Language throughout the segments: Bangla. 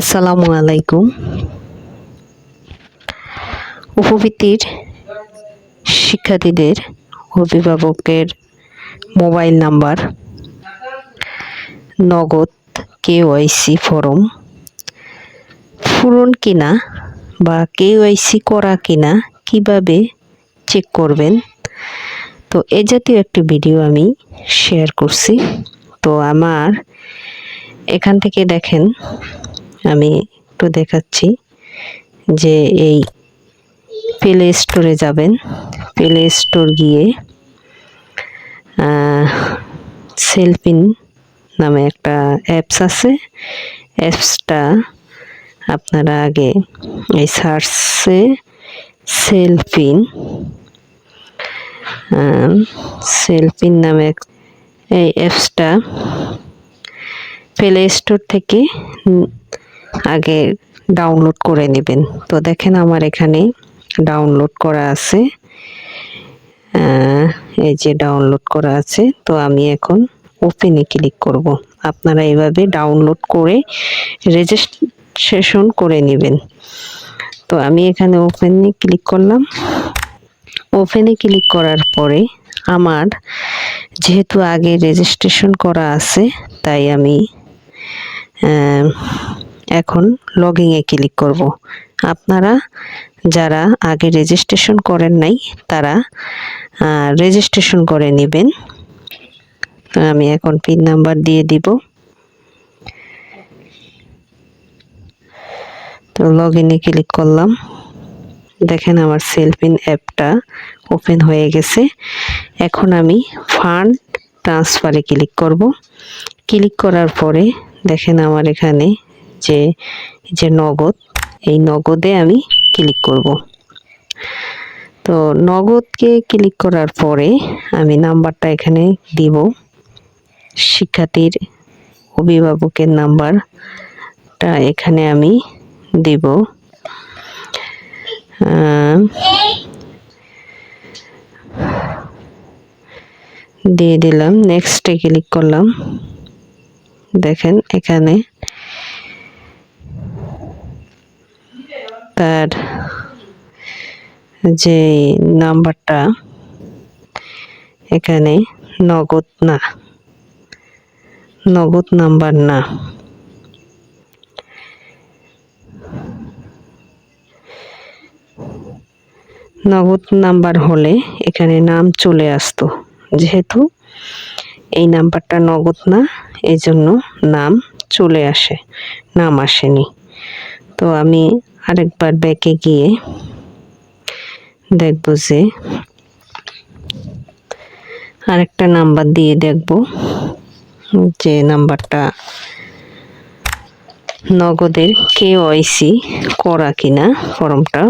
আসসালামু আলাইকুম। উপবৃত্তির শিক্ষার্থীদের অভিভাবকের mobile number, Nagad KYC form, পূরণ কিনা বা কেওয়াইসি করা কিনা কীভাবে চেক করবেন। তো এ জাতীয় একটি ভিডিও আমি শেয়ার করছি। তো আমার এখান থেকে দেখেন আমি একটু দেখাচ্ছি যে এই প্লে স্টোরে যাবেন। প্লে স্টোর গিয়ে সেলফিন নামে একটা অ্যাপস আছে। অ্যাপসটা আপনারা আগে এই সার্চে সেলফিন সেলফিন নামে এই অ্যাপসটা প্লে স্টোর থেকে আগে ডাউনলোড করে নেবেন। তো দেখেন আমার এখানে ডাউনলোড করা আছে। এই যে ডাউনলোড করা আছে, তো আমি এখন ওপেনে ক্লিক করব। আপনারা এভাবে ডাউনলোড করে রেজিস্ট্রেশন করে নেবেন। তো আমি এখানে ওপেনে ক্লিক করলাম। ওপেনে ক্লিক করার পরে আমার যেহেতু আগে রেজিস্ট্রেশন করা আছে, তাই আমি এখন লগিংয়ে ক্লিক করব। আপনারা যারা আগে রেজিস্ট্রেশন করেন নাই, তারা রেজিস্ট্রেশন করে নেবেন। আমি এখন পিন নাম্বার দিয়ে দিব। তো লগ ইনে ক্লিক করলাম। দেখেন আমার সেলফিন অ্যাপটা ওপেন হয়ে গেছে। এখন আমি ফান্ড ট্রান্সফারে ক্লিক করব। ক্লিক করার পরে দেখেন আমার এখানে যে যে নগদ, এই নগদে আমি ক্লিক করব। তো নগদকে ক্লিক করার পরে আমি নাম্বারটা এখানে দিব। শিক্ষার্থীর অভিভাবকের নাম্বারটা এখানে আমি দিব। দিয়ে দিলাম। নেক্সটে ক্লিক করলাম। দেখেন এখানে তার যে নাম্বারটা এখানে নগদ না, নগদ নাম্বার না। নগদ নাম্বার হলে এখানে নাম চলে আসতো, যেহেতু এই নাম্বারটা নগদ না এই জন্য নাম চলে আসে, নাম আসেনি। তো আমি আরেকবার ব্যাকে গিয়ে দেখব যে আরেকটা নাম্বার দিয়ে দেখব যে নাম্বারটা নগদের কেওয়াইসি করা কিনা ফর্মটা।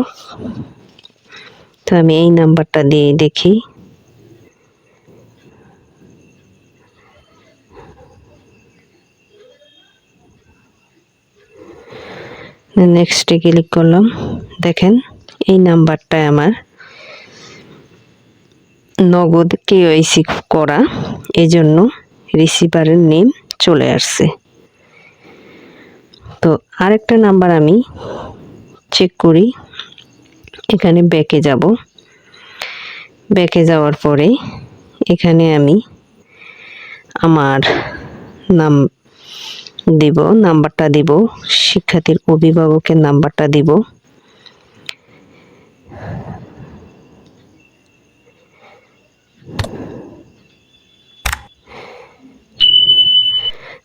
তো আমি এই নাম্বারটা দিয়ে দেখি। নেক্সটে ক্লিক করলাম। দেখেন, এই নাম্বারটায় আমার নগদ কেওয়াইসি করা এই জন্য রিসিভারের নেম চলে আসছে। তো আরেকটা নাম্বার আমি চেক করি, এখানে ব্যাকে যাব। ব্যাকে যাওয়ার পরে এখানে আমি আমার নাম দিব, নাম্বারটা দিব, শিক্ষার্থীর অভিভাবকের নাম্বারটা দিব।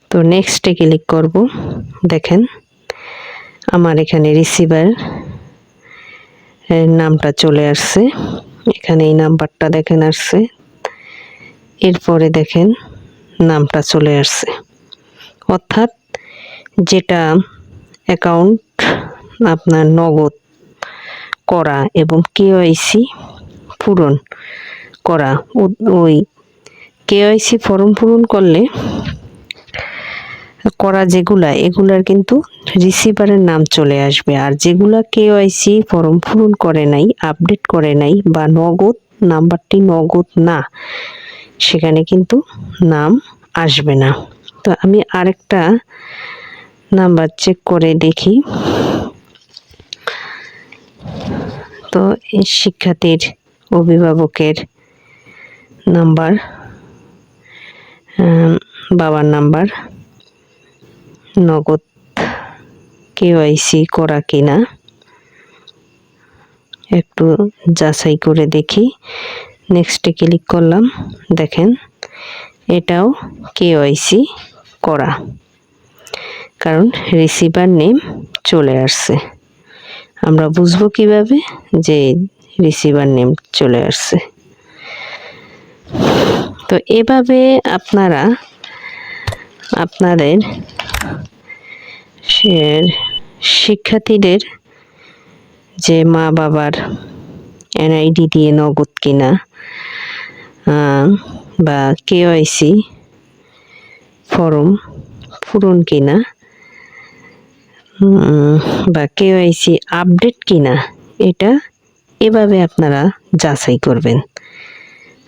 তো নেক্সটে ক্লিক করব, দেখেন, আমার এখানে রিসিভার নামটা চলে আসছে। এখানে এই নাম্বারটা দেখেন আসছে। এরপরে দেখেন, নামটা চলে আসছে। অর্থাৎ যেটা অ্যাকাউন্ট আপনার নগদ করা এবং কেওয়াইসি পূরণ করা ওই কেওয়াইসি ফর্ম পূরণ করলে করা যেগুলা, এগুলার কিন্তু রিসিভারের নাম চলে আসবে। আর যেগুলা কেওয়াইসি ফর্ম পূরণ করে নাই আপডেট করে নাই বা নগদ নাম্বারটি নগদ না, সেখানে কিন্তু নাম আসবে না। তো আমি আরেকটা নাম্বার চেক করে দেখি। তো এই শিক্ষার্থীর অভিভাবকের নাম্বার বাবার নাম্বার, নগদ কেওয়াইসি করা কিনা একটু যাচাই করে দেখি। নেক্সটে ক্লিক করলাম, দেখেন, এটাও কেওয়াইসি করা। কারণ রিসিভার নেম চলে আসছে। আমরা বুঝব কীভাবে যে রিসিভার নেম চলে আসছে। তো এভাবে আপনারা আপনাদের শিক্ষার্থীদের যে মা বাবার এনআইডি দিয়ে নগদ কিনা বা কেওয়াইসি ফর্ম পূরণ কিনা উম, বা কেওয়াইসি আপডেট কিনা এটা এভাবে আপনারা যাচাই করবেন।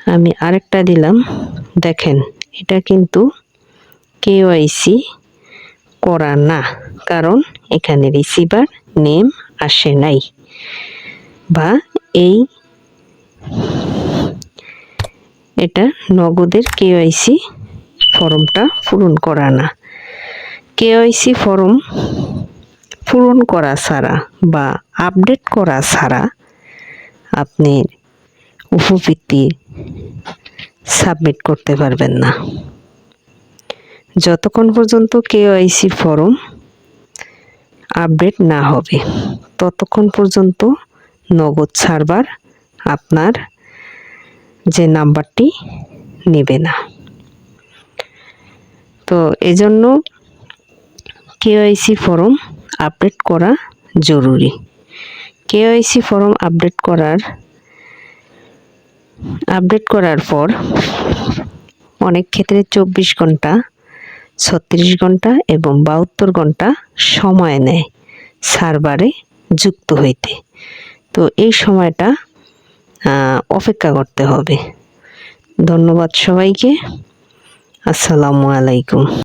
আমি আরেকটা দিলাম দেখেন এটা কিন্তু কেওয়াইসি করা না কারণ এখানে রিসিভার নেম আসে নাই বা এই এটা নগদের কেওয়াইসি ফর্মটা পূরণ করা না। কেওয়াইসি ফর্ম পূরণ করা ছাড়া বা আপডেট করা ছাড়া আপনি উপবৃত্তি সাবমিট করতে পারবেন না। যতক্ষণ পর্যন্ত কেওয়াইসি ফর্ম আপডেট না হবে, ততক্ষণ পর্যন্ত নগদ সার্ভার আপনার যে নাম্বারটি নেবে না। তো এজন্য কেওয়াইসি ফর্ম আপডেট করা জরুরি। কেওয়াইসি ফর্ম আপডেট করার আপডেট করার পর অনেক ক্ষেত্রে চব্বিশ ঘণ্টা, ছত্রিশ ঘণ্টা এবং বাহাত্তর ঘণ্টা সময় নেয় সার্ভারে যুক্ত হইতে। তো এই সময়টা অপেক্ষা করতে হবে। ধন্যবাদ সবাইকে। আসসালামু আলাইকুম।